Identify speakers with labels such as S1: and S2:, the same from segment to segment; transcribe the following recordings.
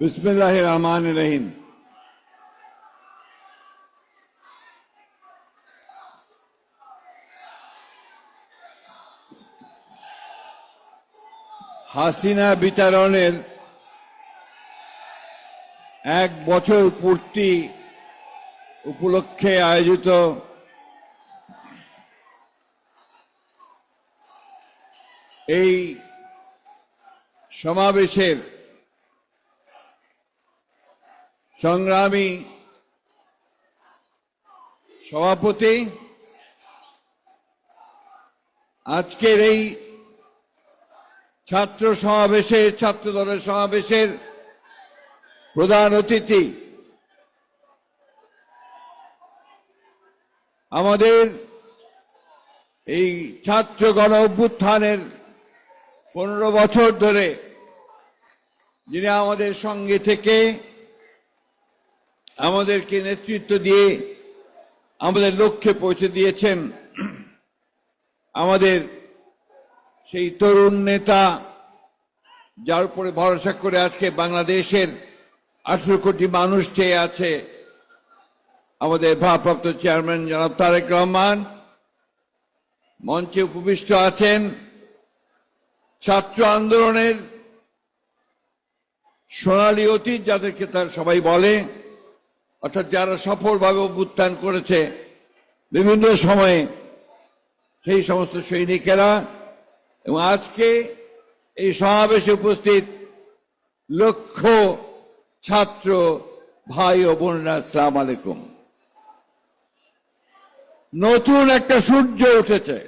S1: বিসমিল্লাহ রহমান রহিম হাসিনা বিতরণের এক বছর পূর্তি উপলক্ষে আয়োজিত এই সমাবেশের সংগ্রামী সভাপতি, আজকের এই ছাত্র সমাবেশের, ছাত্র দলের সমাবেশের প্রধান অতিথি, আমাদের এই ছাত্র গণ অভ্যুত্থানের পনেরো বছর ধরে যিনি আমাদের সঙ্গে থেকে আমাদেরকে নেতৃত্ব দিয়ে আমাদের লক্ষ্যে পৌঁছে দিয়েছেন আমাদের সেই তরুণ নেতা, যার উপরে ভরসা করে আজকে বাংলাদেশের আঠেরো কোটি মানুষ চেয়ে আছে আমাদের ভারপ্রাপ্ত চেয়ারম্যান জনাব তারেক রহমান। মঞ্চে উপবিষ্ট আছেন ছাত্র আন্দোলনের সোনালী অতীত যাদেরকে তার সবাই বলে। অর্থাৎ যারা সফলভাবে অভ্যুত্থান করেছে, বিভিন্ন সময়ে সেই সমস্ত সৈনিকেরা এবং আজকে এই সমাবেশে উপস্থিত লক্ষ ছাত্র ভাই ও বোনেরা, আসসালাম আলাইকুম। নতুন একটা সূর্য উঠেছে।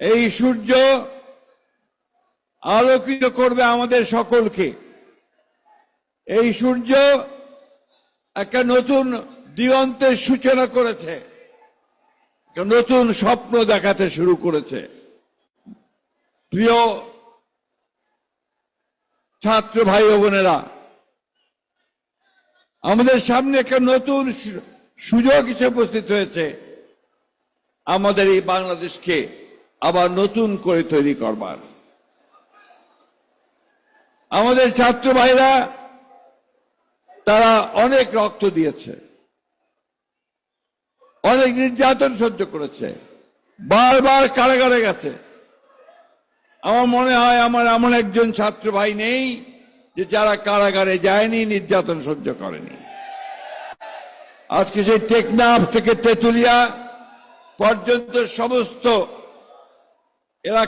S1: এই সূর্য আলোকিত করবে আমাদের সকলকে। এই সূর্য একটা নতুন দিগন্তের সূচনা করেছে। নতুন স্বপ্ন দেখাতে শুরু করেছে। প্রিয় ছাত্র ভাই বোনেরা, আমাদের সামনে একটা নতুন সুযোগ হিসেবে উপস্থিত হয়েছে। আমাদের এই বাংলাদেশকে আবার নতুন করে তৈরি করবার। আমাদের ছাত্র ভাইরা তারা অনেক রক্ত দিয়েছে। অনেক নির্যাতন সহ্য করেছে। বারবার কারাগারে গেছে। আমার মনে হয় আমার এমন একজন ছাত্র ভাই নেই যে যারা কারাগারে যায়নি, নির্যাতন সহ্য করেনি। আজকে সেই টেকনাফ থেকে তেতুলিয়া পর্যন্ত সমস্ত এলাকা